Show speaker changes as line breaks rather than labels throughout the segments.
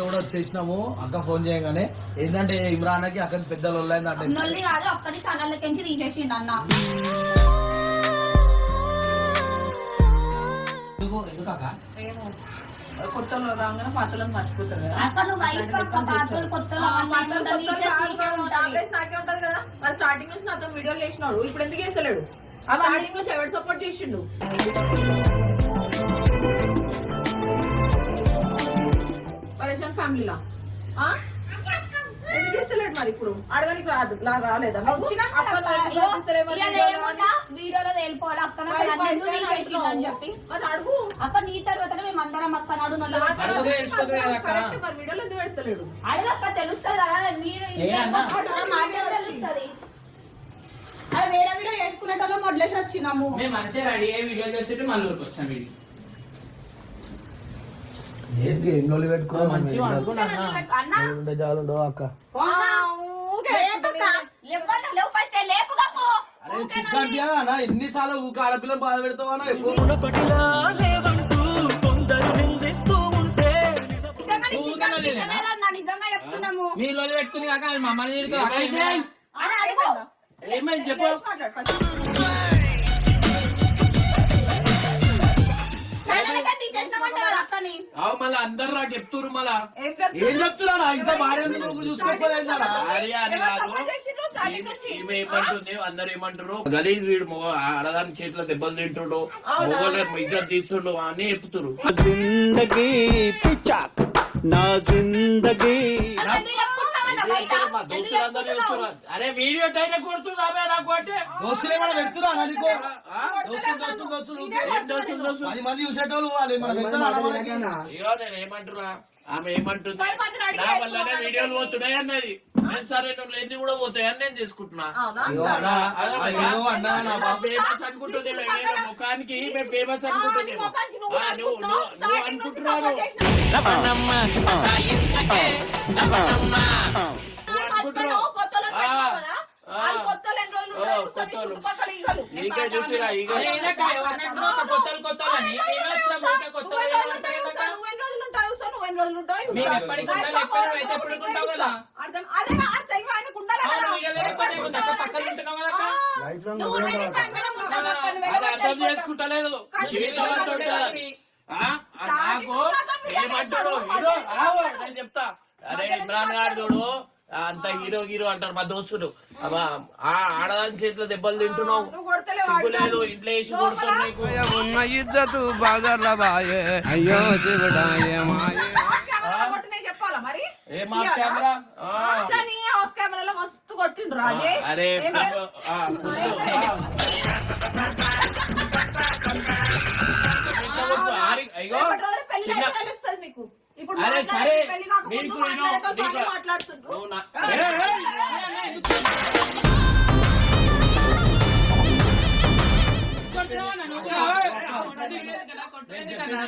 కూడా వచ్చేసినాము. అక్క ఫోన్ చేయగానే ఏంటంటే ఇమ్రాన్కి అక్కడ పెద్ద లొల్లైందంటే
నొల్లి కాదు ఒక్కడి ఛానల్లోకి తీసేసిండు అన్న.
ఎందుకు? ఎందుకు అక్క?
ఏమో. కొత్తలో రాగానే పాతలను మర్చిపోతారు కదా.
అక్క నువ్వు వైఫ్ పక్క పాతలు కొత్తలు
ఆ,
అవన్నీ
పాతలు
ఉండవు,
కొత్తలు
నీకే
కాదు,
నీకే
నా
ఉంటాయి.
ప్లేస్ నాకే ఉంటది కదా. అది స్టార్టింగ్ నుంచి నాతో వీడియోలు చేసినాడు. ఇప్పుడు ఎందుకు చేస్తలేడు? ఆ స్టార్టింగ్ నుంచి ఎవరు సపోర్ట్ చేసిండు? ఫ్యామిలీలా? ఎందుకు చేస్తలేడు మరి ఇప్పుడు? అడగనికి రాదు లా రాలేదా? వీడియోలో
వెళ్ళిపోవాలి
మరి
అని చెప్పి.
అడుగు.
అక్క నీ తర్వాతనే మేము అందరం అక్క నాడు.
కరెక్ట్ మరి వీడియోలో ఎందుకు పెడతలేడు?
అడగక్క తెలుస్తుంది కదా మీరు
ఏ అన్న?
మాట్లాడి తెలుస్తుంది? అది వేరే వీడియో చేసుకునేటోళ్ళం వదిలేసి వచ్చినాము.
మేము మంచిగా రెడీ అయ్యి వీడియో చేస్తుంటే మళ్ళీ ఊరికి వచ్చాం వీడియో
ఏంటి? ఏం లొల్లి పెట్టుకున్నాం
మంచిగా అనుకున్నా
అన్న
ఉండే చాలు అక్క.
లేపక్క లేవన్నా లేవు ఫస్ట్ లేపుగా పో.
అరే సిగ్గా అన్న ఎన్నిసార్లు ఊక ఆడపిల్లని
మళ్ళా అందరు నాకు చెప్తురు మళ్ళా.
ఏం చెప్తున్నా ఇంత భార్య
ఈమె ఏమంటుంది? అందరు ఏమంటారు గలీజ్ వీడు మొగ ఆడదాని చేతిలో దెబ్బలు తింటుండు. మొగలు ఇజ్జత్ తీస్తుండు అని చెప్తురు
జిందగీ పిచాక్ నా జిందగీ
అరే వీడియో టైం కొడుతుందా నాకు అంటే.
దోస్తులు ఏమైనా పెడుతున్నా నీకు?
ఆ?
దోస్తులు పది మంది చూసేటోళ్ళు వాళ్ళు మన
నేను ఏమంటున్నా? ఆమె ఏమంటుంది? నా వల్లనే వీడియోలు పోతున్నాయి అన్నది. నేను సరే నువ్వు కూడా పోతాయని నేను చేసుకుంటున్నా. ఫేమస్ అనుకుంటుంది నేను ముఖానికి మేము ఫేమస్ అనుకుంటుంది.
నీ ముఖానికి నువ్వు
ఆ, నువ్వు నువ్వు నువ్వు
starting నుంచి
అనుకుంటున్నావు
support చేసినావు.
నువ్వు అనుకుంటున్నావు
కొత్తలో
ఆ,
పెట్టినావు కదా?
ఆ.
వాళ్ళు కొత్తలో ఎన్ని రోజులు
ఓ,
ఉంటారు? చూస్తాను,
కొత్తోళ్ళు. నీకే చూసిరా ఈగ?
అర్థం అదే అది
అది చేసుకుంటలేదు. నాకు ఏమంటాడు హీరో రావు, నేను చెప్తా. అరే ఇమ్రాన్ గారు చూడు అంత హీరో హీరో అంటారు మా ఆ ఆడదాని చేతిలో దెబ్బలు తింటున్నావు. లేదు ఇంట్లో వేసి కొడుతారు నీకు.
ఉన్న ఇజ్జతు బాజర్ల బాయే. అయ్యో శివుడా ఏమాయే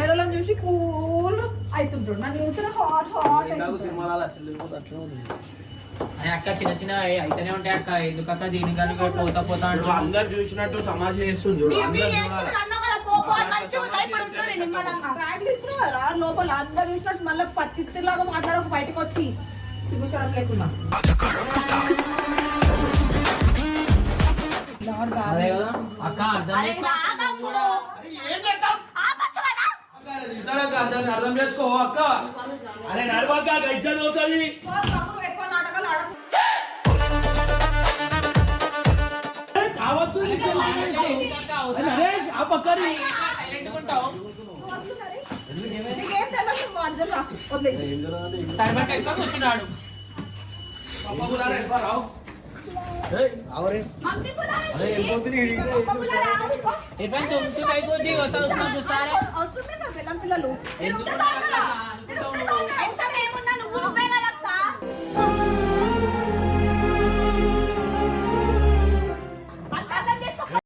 వేరే చూసి కూల్ అవుతుంటాడు. నన్ను చూసిన హాట్ హాట్
అరే అక్క చిన్న చిన్న అయితేనే ఉంటాయి అక్క. ఎందుకక్క దీనికని పోతా పోతా
నువ్వు
అంటున్నావు
అందరు చూసినట్టు తమాషా చేస్తుంది
లోపల అందరు చూసినట్టు మళ్ళీ పత్తిలాగా మాట్లాడక బయటకు వచ్చి సిగ్గుచరం లేకుండా.
అక్క అర్థం
అరే
చేసుకో
నా గంగులు ఆపచ్చు కదా
ఇస్తాడక్క, దాన్ని అర్థం చేసుకో అక్క. అరే నడవక్క ఇజ్జత్ అవుతుంది ఆ
ఎక్కువ కూర్చున్నాడు ఇబ్బంది తుమ్ముతూ అయిపోద్ది వస్తా వస్తున్నా చూస్తారే
అవసరం లేదా పిల్లలు